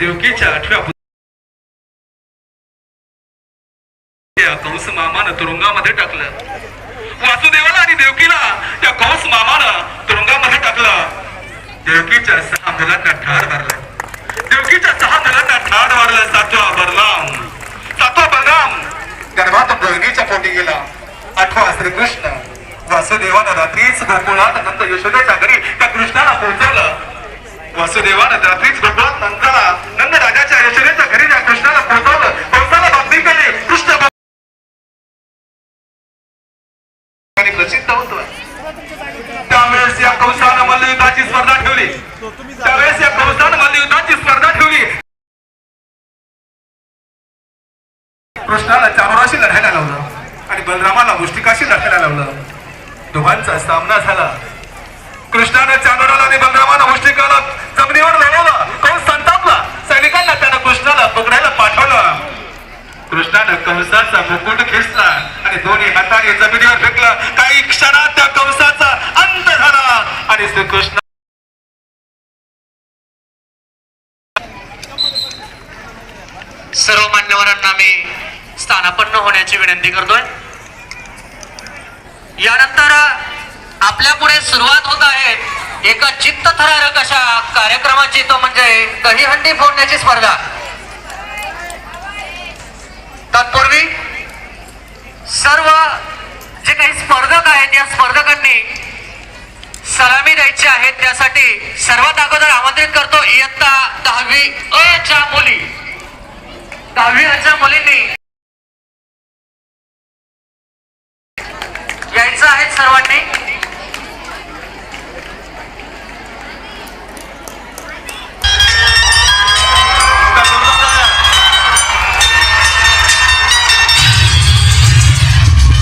देवकीच्या आठव्या त्या कंस मामानं तुरुंगामध्ये टाकलं. वासुदेवाला आणि देवकीला त्या कंस मामानं तुरुंगामध्ये टाकलं. देवकीच्या सहा मुलांना ठार मारलं. देवकीच्या सहा मुलांना ठार मारलं. सातवा बलराम सातवा बलराम गर्भात बहिणीच्या पोटी गेला. आठवा श्रीकृष्ण. वासुदेवानं रात्रीच गोकुळात नंतर यशोदेच्या घरी त्या कृष्णाला पोहोचवलं. वासुदेवानं रात्रीच गोकुळ नंदाला नंद राजाच्या यशोदेच्या घरी त्या कृष्णाला पोहोचवलं. कंसाला बातमी केली कृष्ण प्रसिद्ध होतो त्यावेळेस या कंसानं मल्लयुद्धाची स्पर्धा ठेवली. त्यावेळेस या कंसानं मल्लयुद्धाची स्पर्धा ठेवली. कृष्णाला चारोराशी लढायला लावलं आणि बलरामाला मुष्टिकाशी लढायला लावलं. दोघांचा सामना झाला. कृष्णानं चांदोराला आणि बलरामाला मुष्टिकाला जमिनीवर लढवलं कंस संतापला सैनिकांना त्यानं कृष्णाला पकडायला पाठवलं कृष्णानं कंसाचा मुकुट खेचला आणि दोन्ही हाताने जमिनीवर फेकला. काही क्षणात त्या कंसाचा अंत झाला आणि श्रीकृष्ण सर्व मान्यवरांना मी स्थानापन्न होण्याची विनंती करतोय. यानंतर आपल्या पुढे सुरुवात होत आहे. एका चित्तथरारक अशा कार्यक्रमाची तो म्हणजे दहीहंडी फोडण्याची स्पर्धा. सर्व जे काही स्पर्धक आहेत या स्पर्धकांनी सलामी द्यायची आहेत त्यासाठी सर्वात अगोदर आमंत्रित करतो इयत्ता दहावी अ च्या मुली. दहावी अच्या मुलींनी यायचं आहे सर्वांनी.